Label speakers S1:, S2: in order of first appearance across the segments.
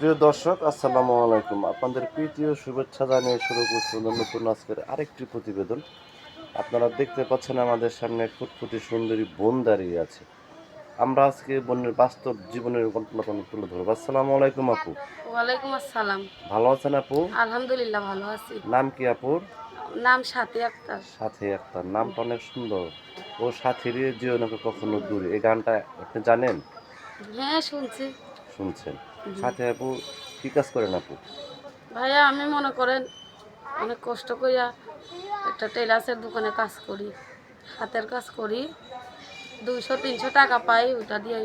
S1: প্রিয় দর্শক আসসালামু আলাইকুম। আপনাদের প্রীতীয় শুভেচ্ছা জানিয়ে শুরু করছি নতুন আজকের আরেকটি প্রতিবেদন। আপনারা দেখতে পাচ্ছেন আমাদের সামনে ফুটফুটি সুন্দরী বোন দাঁড়িয়ে আছে। আমরা আজকে বোনের বাস্তব জীবনের ঘটনা তুলে ধরবো। আসসালামু আলাইকুম আপু।
S2: ওয়ালাইকুম আসসালাম।
S1: ভালো আছেন আপু?
S2: আলহামদুলিল্লাহ ভালো আছি।
S1: নাম কি আপুর
S2: নাম সাথী আক্তার।
S1: সাথী একটা নামটা অনেক সুন্দর। ও সাথীর যেও নাকি কখনো দূরে। এই গানটা আপনি জানেন?
S2: হ্যাঁ শুনছি।
S1: শুনছেন। সাথী আপু কি কাজ করেন আপু?
S2: ভাইয়া আমি মনে করেন অনেক কষ্ট করিয়া একটা টেলার্সের দোকানে কাজ করি। হাতের কাজ করি। দুইশো তিনশো টাকা পাই ওটা দিয়ে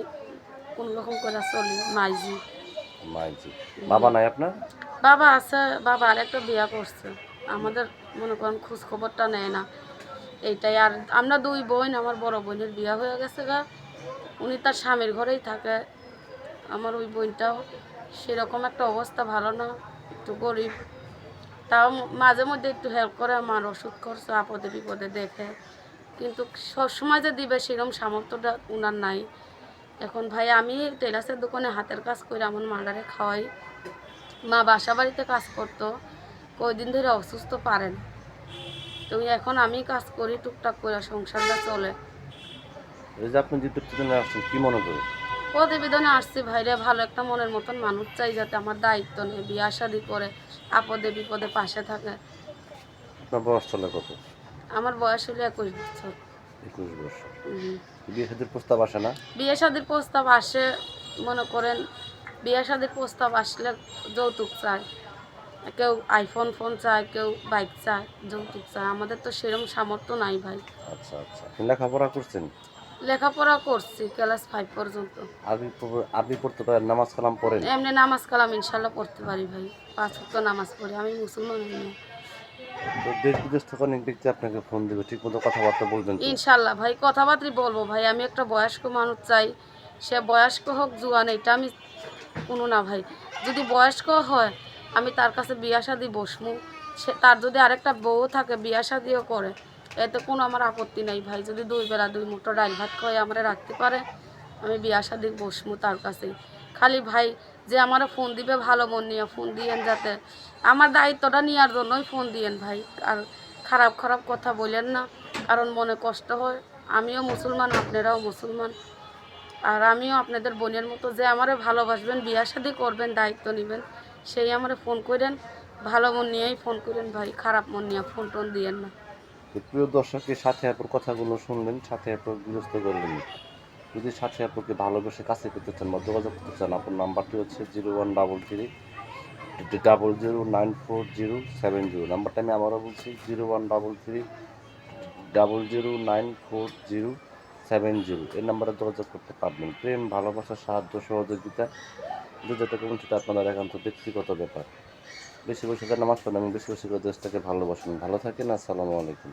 S2: কোন রকম করে চলি। মাইজি।
S1: মাইজি। বাবা নাই আপনার?
S2: বাবা আছে বাবা আর একটা বিয়া করছে। আমাদের মনে করেন খোঁজ খবরটা নেয় না। এইটাই আর আমরা দুই বোন আমার বড় বোনের বিয়া হয়ে গেছে গা। উনি তার স্বামীর ঘরেই থাকে। আমার ওই বোনটাও সেরকম একটা অবস্থা, ভালো না, একটু গরিব। তাও মাঝে মধ্যে একটু হেল্প করে, আমার ওষুধ খরচ আপদে বিপদে দেখে। কিন্তু সবসময় যে দিবে সেরকম সামর্থ্যটা উনার নাই। এখন ভাই, আমি টেলার্সের দোকানে হাতের কাজ করে আমার মালারে খাওয়াই। মা বাসা বাড়িতে কাজ করতো, কয়দিন ধরে অসুস্থ পারেন তো এখন আমি কাজ করি, টুকটাক করে সংসারটা চলে।
S1: আপনি কি মনে করে
S2: প্রতিবেদনে আসছি ভাইরে ভালো একটা মনের মতন মানুষ চাই যাতে আমার দায়িত্ব নেই বিয়া শাদি করে আপদে বিপদে পাশে থাকে।
S1: বয়স চলে কত?
S2: আমার বয়স হলো একুশ বছর।
S1: একুশ বছর। বিয়ে সাথে প্রস্তাব আসে না?
S2: বিয়ে শাদির প্রস্তাব আসে মনে করেন বিয়ে শাদির প্রস্তাব আসলে যৌতুক চায়। কেউ আইফোন ফোন চায় কেউ বাইক চায় যৌতুক চায়। আমাদের তো সেরকম সামর্থ্য নাই ভাই।
S1: আচ্ছা আচ্ছা। লেখাপড়া করছেন?
S2: লেখাপড়া করছি ক্লাস ফাইভ পর্যন্ত।
S1: পড়- আরবি পড়তে পারেন নামাজ কালাম পড়েন?
S2: এমনি নামাজ কালাম ইনশাল্লাহ পড়তে পারি ভাই। পাঁচ ওয়াক্ত নামাজ পড়ি আমি মুসলমান মেয়ে
S1: তো দেশ বিদেশ থেকে অনেক ব্যক্তি আপনাকে ফোন দেবে ঠিক মতো কথাবার্তা বলবেন তো?
S2: ইনশাল্লাহ ভাই কথাবার্তা বলব ভাই আমি একটা বয়স্ক মানুষ চাই সে বয়স্ক হোক জুয়ান এটা আমি কোনো না ভাই। যদি বয়স্ক হয় আমি তার কাছে বিয়া শাদি বসমু সে তার যদি আরেকটা বউ থাকে বিয়া শাদিও করে এতে কোনো আমার আপত্তি নাই ভাই। যদি দুই বেলা দুই মুঠো ডাল ভাত খাওয়াই আমরা রাখতে পারে, আমি বিয়া শাদি বসমু তার কাছেই। খালি ভাই, যে আমার ফোন দিবে ভালো মন নিয়ে ফোন দিয়েন যাতে। আমার দায়িত্বটা নেওয়ার জন্যই ফোন দিয়েন ভাই। আর খারাপ খারাপ কথা বলেন না, কারণ মনে কষ্ট হয়। আমিও মুসলমান, আপনারাও মুসলমান। আর আমিও আপনাদের বোনের মতো যে আমারে ভালোবাসবেন, বিয়া শাদি করবেন, দায়িত্ব নেবেন, সেই আমারে ফোন করেন। ভালো মন নিয়েই ফোন করেন ভাই, খারাপ মন নিয়ে ফোন টোন দিয়েন না।
S1: প্রিয় দর্শকের সাথে আপুর কথাগুলো শুনলেন, সাথে আপুর বিরস্ত করলেন। যদি সাথে আপুকে ভালোবেসে কাছে পেতে চান বা যোগাযোগ করতে চান আপনার নাম্বারটি হচ্ছে zero one double three double zero nine four zero seven zero. নাম্বারটা আমি আবারও বলছি, zero one double three double zero nine four zero seven zero. এই নাম্বারে যোগাযোগ করতে পারবেন। প্রেম, ভালোবাসা, সাহায্য, সহযোগিতা, যে যেটা করুন সেটা আপনাদের একান্ত ব্যক্তিগত ব্যাপার। বেশি বেশি করে নামাজ পড়েন আমি বেশি বেশি করে দেশটাকে ভালোবাসেন। ভালো থাকেন, আসসালামু আলাইকুম।